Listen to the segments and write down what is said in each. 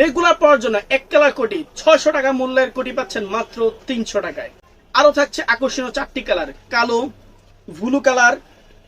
Regular পাওয়ার জন্য এক colour কোটি ছয়শো টাকা মূল্যের কোটি পাচ্ছেন মাত্র তিনশো টাকায়। আরও থাকছে আকর্ষণীয় চারটি কালার, কালো ব্লু কালার,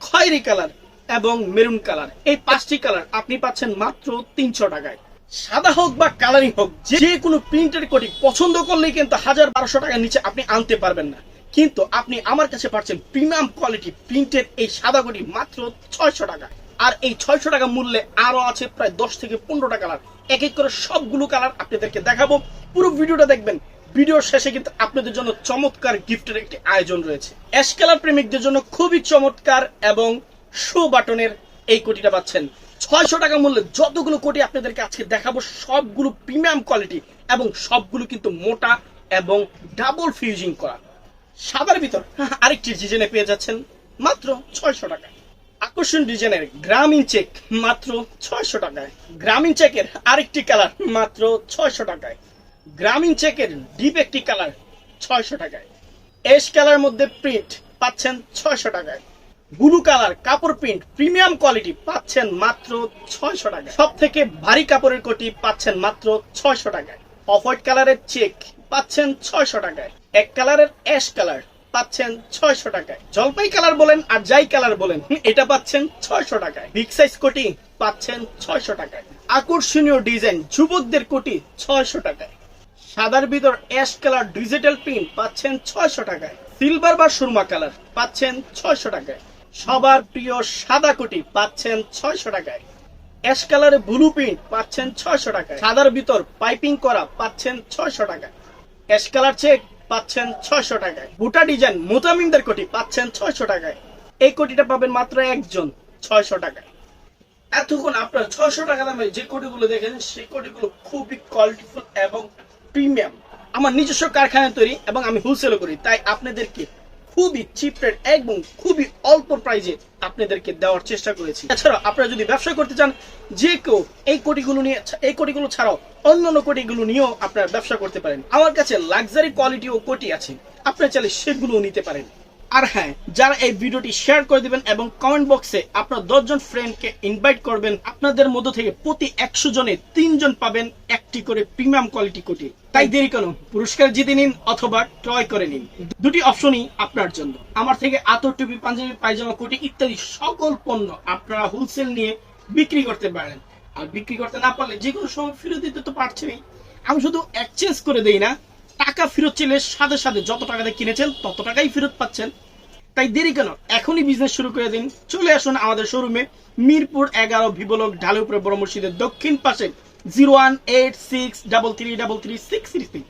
খয়েরি কালার এবং মেরুন কালার। এই পাঁচটি কালার আপনি পাচ্ছেন মাত্র তিনশো টাকায়। সাদা হোক বা কালারিং হোক, যে কোনো প্রিন্টের কোটি পছন্দ করলেই কিন্তু হাজার বারোশো টাকার নিচে আপনি আনতে পারবেন না। কিন্তু আপনি আমার কাছে পাচ্ছেন প্রিমিয়াম কোয়ালিটি প্রিন্টের এই সাদা কোটি মাত্র ছয়শো টাকা আর এই ছয়শো টাকা মূল্যে আরও আছে প্রায় দশ থেকে পনেরোটা কালার। এক এক করে সবগুলো কালার আপনাদেরকে দেখাবো। পুরো ভিডিওটা দেখবেন। ভিডিওর শেষে কিন্তু আপনাদের জন্য চমৎকার গিফটের একটি আয়োজন রয়েছে। অ্যাশ কালার প্রেমিকদের জন্য খুবই চমৎকার এবং শো বাটনের এই কোটিটা পাচ্ছেন। ছয়শো টাকা মূল্যে যতগুলো কোটি আপনাদেরকে আজকে দেখাবো, সবগুলো প্রিমিয়াম কোয়ালিটি এবং সবগুলো কিন্তু মোটা এবং ডাবল ফিউজিং করা। সাদার ভিতর আরেকটি ডিজাইনে পেয়ে যাচ্ছেন মাত্র ছয়শো টাকা। আকর্ষণ ডিজাইনের গ্রামীণ চেক মাত্র ছয়শো টাকায়। গ্রামীণ চেকের আরেকটি কালার মাত্র ছয়শো টাকায়। গ্রামীণ চেকের ডিপ একটি কালার ছয়শো টাকায়। এস কালার মধ্যে প্রিন্ট পাচ্ছেন ছয়শো টাকায়। ব্লু কালার কাপড় প্রিন্ট প্রিমিয়াম কোয়ালিটি পাচ্ছেন মাত্র ছয়শো টাকায়। সব থেকে ভারী কাপড়ের কোটি পাচ্ছেন মাত্র ছয়শো টাকায়। অফ হোয়াইট কালারের চেক পাচ্ছেন ছয়শো টাকায়। এক কালারের অ্যাশ কালার পাচ্ছেন ছয়শো টাকায়। জলপাই কালার বলেন আর যাই কালার বলেন এটা পাচ্ছেন ছয়শো টাকায়। বিগ সাইজ কোটি পাচ্ছেন ছয়শো টাকায়। আকর্ষণীয় ডিজাইন, যুবকদের কোটি ছয়শো টাকায়। সাদার ভিতর অ্যাশ কালার ডিজিটাল প্রিন্ট পাচ্ছেন ছয়শো টাকায়। সিলভার বা সুরমা কালার পাচ্ছেন ছয়শো টাকায়। সবার প্রিয় সাদা কোটি পাচ্ছেন ছয়শো টাকায়। অ্যাশ কালারে ব্লু প্রিন্ট পাচ্ছেন ছয়শো টাকায়। সাদার ভিতর পাইপিং করা পাচ্ছেন ছয়শো টাকায়। অ্যাশ কালার চেক পাচ্ছেন ছয়শো টাকায়। বুটা ডিজাইন মোতামিমদের কোটি পাচ্ছেন ছয়শো টাকায়। এই কোটিটা পাবেন মাত্র একজন, ছয়শো টাকায়। এতক্ষণ আপনার ছয়শো টাকা দামে যে কোটিগুলো দেখেছেন সেই কোটিগুলো খুবই কোয়ালিটিফুল এবং প্রিমিয়াম আমার নিজস্ব কারখানায় তৈরি এবং আমি হোলসেলও করি, তাই আপনাদেরকে খুবই চিপ রেট এবং খুবই অল্প প্রাইজে আপনাদেরকে দেওয়ার চেষ্টা করেছি। এছাড়া আপনারা যদি ব্যবসা করতে চান, যে কেউ এই কোটিগুলো নিয়ে, এই কোটিগুলো ছাড়াও অন্যান্য কোটিগুলো নিয়েও আপনারা ব্যবসা করতে পারেন। আমার কাছে লাক্সারি কোয়ালিটি ও কোটি আছে। আপনারা চাইলে সেগুলোও নিতে পারেন। আর হ্যাঁ যারা এই ভিডিওটি শেয়ার করে দিবেন এবং কমেন্ট বক্সে আপনার দশজন ফ্রেন্ডকে ইনভাইট করবেন, আপনাদের মধ্য থেকে প্রতি একশো জনে তিনজন পাবেন একটি করে প্রিমিয়াম কোয়ালিটি কোটি তাই দেরি পুরস্কার জিতে নিন অথবা করে নিন। দুটি অপশনই আপনার জন্য। আমার থেকে আতর টুপি, পাঞ্জাবি, পায়জামা কোটি ইত্যাদি সকল পণ্য আপনারা হোলসেল নিয়ে বিক্রি করতে পারেন। আর বিক্রি করতে না পারলে যে কোনো সময় ফেরত দিতে তো পারছেনই। আমি শুধু এক্সচেঞ্জ করে দেই না টাকা ফেরত চাইলে সাথে সাথে যত টাকা দিয়ে কিনেছেন, তত টাকাই ফেরত পাচ্ছেন। তাই দেরি কেন? এখনই বিজনেস শুরু করে দিন। চলে আসুন আমাদের শোরুমে মিরপুর এগারো ভিবলক ঢালুপুরে বড় মসজিদের দক্ষিণ পাশে zero one eight six double three double three six three